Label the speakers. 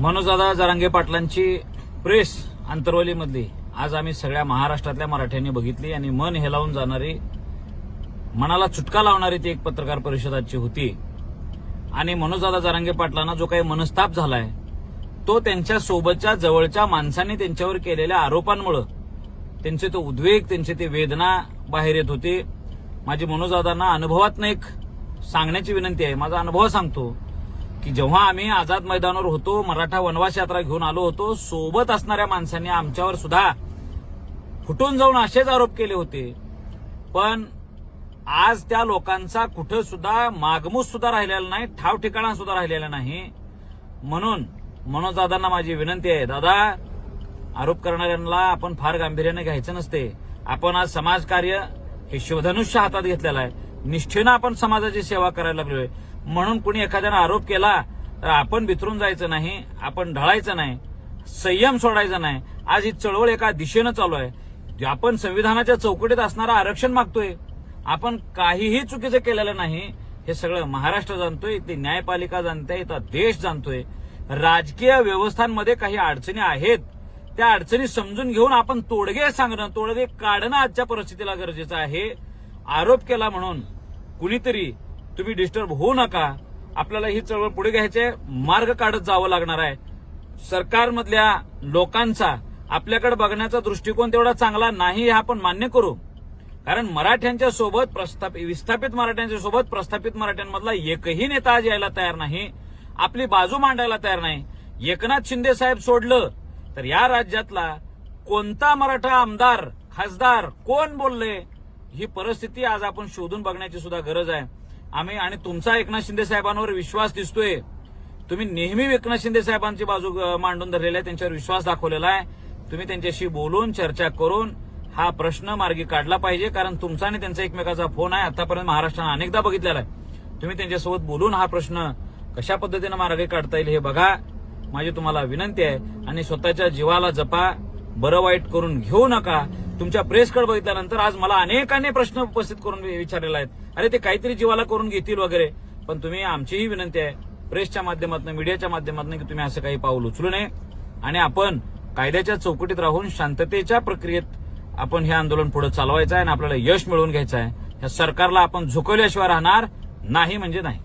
Speaker 1: मनोजदादा Jarange पाटलांची press आंतरवलीमधली. आज आम्ही सगळ्या महाराष्ट्रातल्या मराठ्यांनी बघितली आणि मन हेलावून जाणारी मनाला चुटका लावणारी ती एक पत्रकार परिषदाची होती. आणि मनोजदादा जरांगे पाटलांना जो काही मनस्ताप झालाय तो त्यांच्या सोबतच्या जवळच्या माणसांनी त्यांच्यावर केलेल्या आरोपांमुळे त्यांचे तो उद्वेग त्यांचे ते वेदना बाहेर येत होती. माझी मनोजदादांना अनुभवात एक सांगण्याची विनंती आहे. माझा अनुभव सांगतो की जेव्हा आम्ही आझाद मैदानावर होतो मराठा वनवास यात्रा घेऊन आलो होतो सोबत असणाऱ्या माणसांनी आमच्यावर सुद्धा फुटून जाऊन असेच आरोप केले होते. पण आज त्या लोकांचा कुठं सुद्धा मागमूस सुद्धा राहिलेला नाही ठाव ठिकाणा सुद्धा राहिलेला नाही. म्हणून मनोजदादांना माझी विनंती आहे दादा आरोप करणाऱ्यांना आपण फार गांभीर्याने घ्यायचं नसते. आपण आज समाजकार्य हे शिवधनुष्य हातात घेतलेलं आहे. निष्ठेनं आपण समाजाची सेवा करायला लागलोय. म्हणून कुणी एखाद्यानं आरोप केला तर आपण बिथरून जायचं नाही आपण ढळायचं नाही संयम सोडायचा नाही. आज ही चळवळ एका दिशेनं चालू आहे. जे आपण संविधानाच्या चौकटीत असणारं आरक्षण मागतोय आपण काहीही चुकीचं केलेलं नाही हे सगळं महाराष्ट्र जाणतोय इथली न्यायपालिका जाणते इथला देश जाणतोय. राजकीय व्यवस्थांमध्ये काही अडचणी आहेत त्या अडचणी समजून घेऊन आपण तोडगे सांगणं तोडगे काढणं आजच्या परिस्थितीला गरजेचं आहे. आरोप केला म्हणून कुणीतरी तुम्ही डिस्टर्ब होऊ नका. आपल्याला ही चळवळ पुढे घ्यायचे मार्ग काढत जावं लागणार आहे. सरकारमधल्या लोकांचा आपल्याकडे बघण्याचा दृष्टिकोन तेवढा चांगला नाही हे आपण मान्य करू. कारण मराठ्यांच्या सोबत प्रस्थापित विस्थापित मराठ्यांच्या सोबत प्रस्थापित मराठ्यांमधला एकही नेता आज यायला तयार नाही. आपली बाजू मांडायला तयार नाही. एकनाथ शिंदे साहेब सोडलं तर या राज्यातला कोणता मराठा आमदार खासदार कोण बोलले? ही परिस्थिती आज आपण शोधून बघण्याची सुद्धा गरज आहे. आम्ही आणि तुमचा एकनाथ शिंदे साहेबांवर विश्वास दिसतोय. तुम्ही नेहमी एकनाथ शिंदे साहेबांची बाजू मांडून धरलेली आहे त्यांच्यावर विश्वास दाखवलेला आहे. तुम्ही त्यांच्याशी बोलून चर्चा करून हा प्रश्न मार्गी काढला पाहिजे कारण तुमचा आणि त्यांचा एकमेकाचा फोन आहे. आतापर्यंत महाराष्ट्रानं अनेकदा बघितलेला आहे. तुम्ही त्यांच्यासोबत बोलून हा प्रश्न कशा पद्धतीनं मार्गी काढता येईल हे बघा. माझी तुम्हाला विनंती आहे. आणि स्वतःच्या जीवाला जपा. बरं वाईट करून घेऊ नका. तुमच्या प्रेसकडे बघितल्यानंतर आज मला अनेकांनी प्रश्न उपस्थित करून विचारलेला आहेत. अरे ते काहीतरी जीवाला करून घेतील वगैरे. पण तुम्ही आमचीही विनंती आहे प्रेसच्या माध्यमातून मीडियाच्या माध्यमातून की तुम्ही असं काही पाऊल उचलू नये. आणि आपण कायद्याच्या चौकटीत राहून शांततेच्या प्रक्रियेत आपण हे आंदोलन पुढे चालवायचं आहे आणि आपल्याला यश मिळवून घ्यायचं आहे. या सरकारला आपण झुकवल्याशिवाय राहणार नाही म्हणजे नाही.